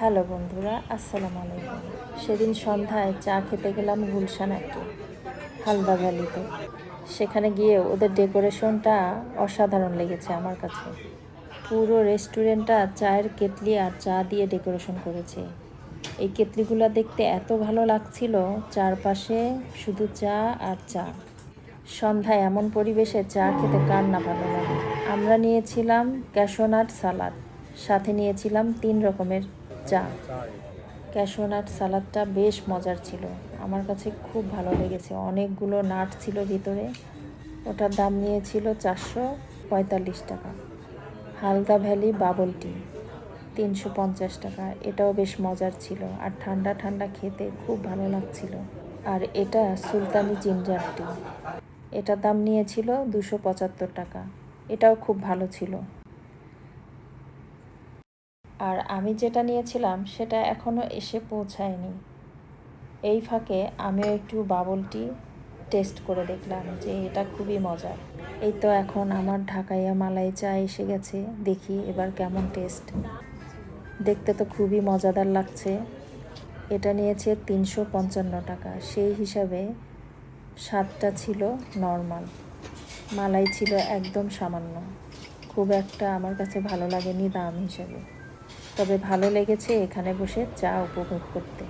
Hello বন্ধুরা, আসসালামু আলাইকুম। সেদিন সন্ধ্যায় চা খেতে গেলাম গুলশান একে হালদা ভ্যালিতে। সেখানে গিয়ে ওদের ডেকোরেশনটা অসাধারণ লেগেছে আমার কাছে। পুরো রেস্টুরেন্টটা চায়ের কেটলি আর চা দিয়ে ডেকোরেশন করেছে। এই কেটলিগুলো দেখতে এত ভালো লাগছিল, চারপাশে শুধু চা আর চা। সন্ধ্যায় এমন পরিবেশে চা খেতে কার না ভালো লাগে। আমরা নিয়েছিলাম ক্যাশোনাট সালাদ, সাথে নিয়েছিলাম তিন রকমের চা। ক্যাশোনাট সালাদটা বেশ মজার ছিল। আমার কাছে খুব ভালো লেগেছে। অনেকগুলো নাট ছিল ভিতরে। ওটার দাম নিয়েছিল চারশো পঁয়তাল্লিশ টাকা। হালদা ভ্যালি বাবল টি, তিনশো পঞ্চাশ টাকা। এটাও বেশ মজার ছিল আর ঠান্ডা ঠান্ডা খেতে খুব ভালো লাগছিল। আর এটা সুলতানি জিঞ্জার টি। এটার দাম নিয়েছিল দুশো পঁচাত্তর টাকা। এটাও খুব ভালো ছিল। আর আমি যেটা নিয়েছিলাম সেটা এখনও এসে পৌঁছায়নি। এই ফাঁকে আমিও একটু বাবলটি টেস্ট করে দেখলাম যে এটা খুবই মজার। এই তো এখন আমার ঢাকাইয়া মালাই চা এসে গেছে, দেখি এবার কেমন টেস্ট দেখতে তো খুবই মজাদার লাগছে। এটা নিয়েছে তিনশো পঞ্চান্ন টাকা, সেই হিসাবে স্বাদটা ছিল নর্মাল মালাই ছিল একদম সামান্য। খুব একটা আমার কাছে ভালো লাগেনি দাম হিসেবে। তবে ভালো লেগেছে এখানে বসে চা উপভোগ করতে।